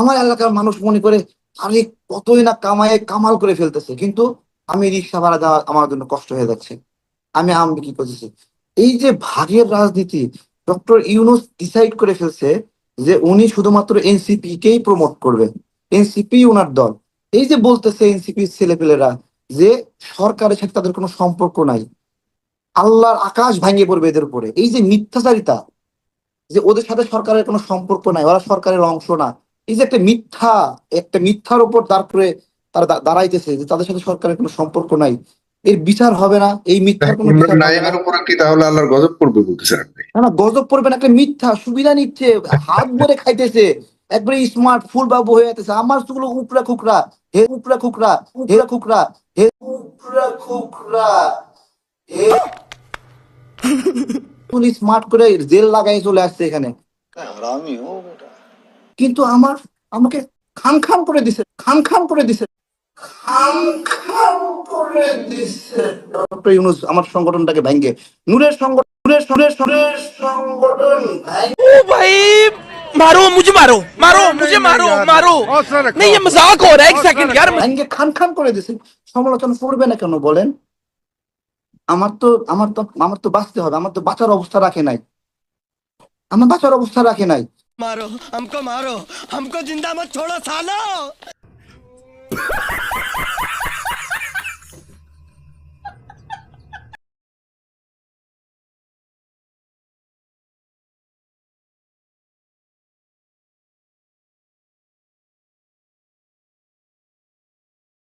আমার এলাকার মানুষ মনে করে আরে কতই না কামায়ে কামাল করে ফেলতেছে, কিন্তু আমি রিক্সা ভাড়া দেওয়া আমার জন্য কষ্ট হয়ে যাচ্ছে। আমি আম বিক্রি করতেছি? এই যে ভাগের রাজনীতি, ডক্টর ইউনুস ডিসাইড করে ফেলছে যে উনি শুধুমাত্র এনসিপি কেই প্রমোট করবেন, এনসিপি ওনার দল। এই যে বলতেছে এনসিপি ছেলেপেলেরা যে সরকারের সাথে তাদের কোনো সম্পর্ক নাই, আল্লাহর আকাশ ভাঙিয়ে পড়বে এদের উপরে। এই যে মিথ্যাচারিতা, যে ওদের সাথে সরকারের কোনো সম্পর্ক নাই, ওরা সরকারের অংশ না এই যে একটা মিথ্যা একটা মিথ্যার উপর দাঁড় করে তারা দাঁড়াইতেছে যে তাদের সাথে সরকারের কোনো সম্পর্ক নাই। এর বিচার হবে না এই মিথ্যার কোনো উপরে কি তাহলে আল্লাহর গজব পড়বে বলতেছেন আপনি? না না গজব পড়বে না একটা মিথ্যা সুবিধা নিচ্ছে হাত ভরে খাইতেছে একবারে স্মার্ট ফুল বাবু হয়ে যেতেছে আমার চুগুলো উপরা খুকরা হে উপরা খুকরা হে খুকরা হে উপরা খুকরা হে স্মার্ট করে জেল লাগাই চলে আসছে এখানে। কিন্তু আমার আমাকে খান খান করে দিছে খান খান করে দিছে খান খান করে দিছে ডক্টর ইউনুস আমার সংগঠনটাকে ভেঙ্গে নূরের সংগঠন নূরের নূরের নূরের সংগঠন ভেঙ্গে ओ भाई मारो मुझे मारो मारो मुझे मारो मारो नहीं ये मजाक हो रहा है एक सेकंड यार ভেঙ্গে খান খান করে দিছে সমালোচনা করবে না কেন বলেন আমার তো আমার তো আমার তো বাঁচতে হবে আমার তো বাঁচার অবস্থা রাখে নাই আমার বাঁচার অবস্থা রাখে নাই मारो हमको मारो हमको ज़िंदा मत छोड़ो सालो।